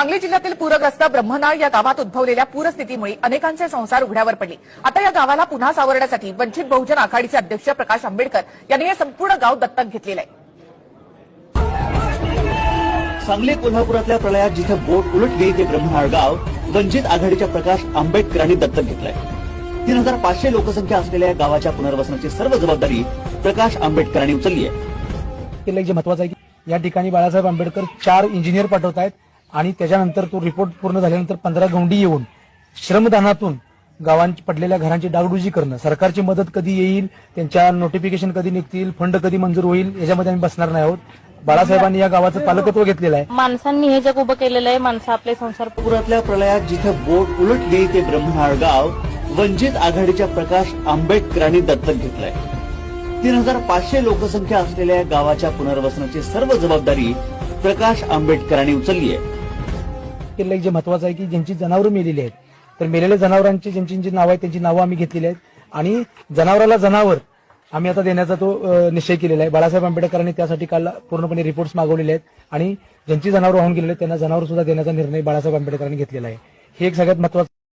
सांगली जिल्ह्यातील पूरग्रस्त ब्रह्मनाळ या गावात उद्भवलेल्या पूरस्थितीमुळे अनेकांचे संसार उघड्यावर पडले. आता या गावाला पुन्हा सावरण्यासाठी वंचित बहुजन आघाडीचे अध्यक्ष प्रकाश आंबेडकर यांनी हे संपूर्ण गाव दत्तक घेतलेलं आहे. सांगली कोल्हापुरातल्या प्रलयात जिथे बोट उलट गेली ते ब्रह्मनाळ गाव वंचित आघाडीच्या प्रकाश आंबेडकरांनी दत्तक घेतलंय. तीन हजार पाचशे लोकसंख्या असलेल्या या गावाच्या पुनर्वसनाची सर्व जबाबदारी प्रकाश आंबेडकरांनी उचलली आहे. जे महत्वाचं आहे की या ठिकाणी बाळासाहेब आंबेडकर चार इंजिनियर पाठवत आहेत आणि त्याच्यानंतर तो रिपोर्ट पूर्ण झाल्यानंतर पंधरा गौंडी येऊन श्रमदानातून गावांची पडलेल्या घरांची डागडुजी करणं. सरकारची मदत कधी येईल त्यांच्या नोटिफिकेशन कधी निघतील फंड कधी मंजूर होईल याच्यामध्ये आम्ही बसणार नाही आहोत. बाळासाहेबांनी या गावाचं पालकत्व घेतलेलं आहे. माणसांनी हे जग उभं केलेलं आहे माणसं आपले संसार कोल्हापुरातल्या प्रलयात जिथे बोट उलट गेली ते ब्रह्मनाळ गाव वंचित आघाडीच्या प्रकाश आंबेडकरांनी दत्तक घेतलंय. तीन हजार पाचशे लोकसंख्या असलेल्या या गावाच्या पुनर्वसनाची सर्व जबाबदारी प्रकाश आंबेडकरांनी उचलली आहे. केलं एक जे महत्वाचं आहे की ज्यांची जनावरं मेलेली आहेत तर मेलेल्या जनावरांची ज्यांची जी नावं आहेत त्यांची नावं आम्ही घेतलेली आहेत. आणि जनावराला जनावर आम्ही आता देण्याचा तो निश्चय केलेला आहे. बाळासाहेब आंबेडकरांनी त्यासाठी काल पूर्णपणे रिपोर्ट्स मागवलेले आहेत. आणि ज्यांची जनावर वाहून गेलेले आहेत त्यांना जनावर सुद्धा देण्याचा निर्णय बाळासाहेब आंबेडकरांनी घेतलेला आहे. हे एक सगळ्यात महत्वाचं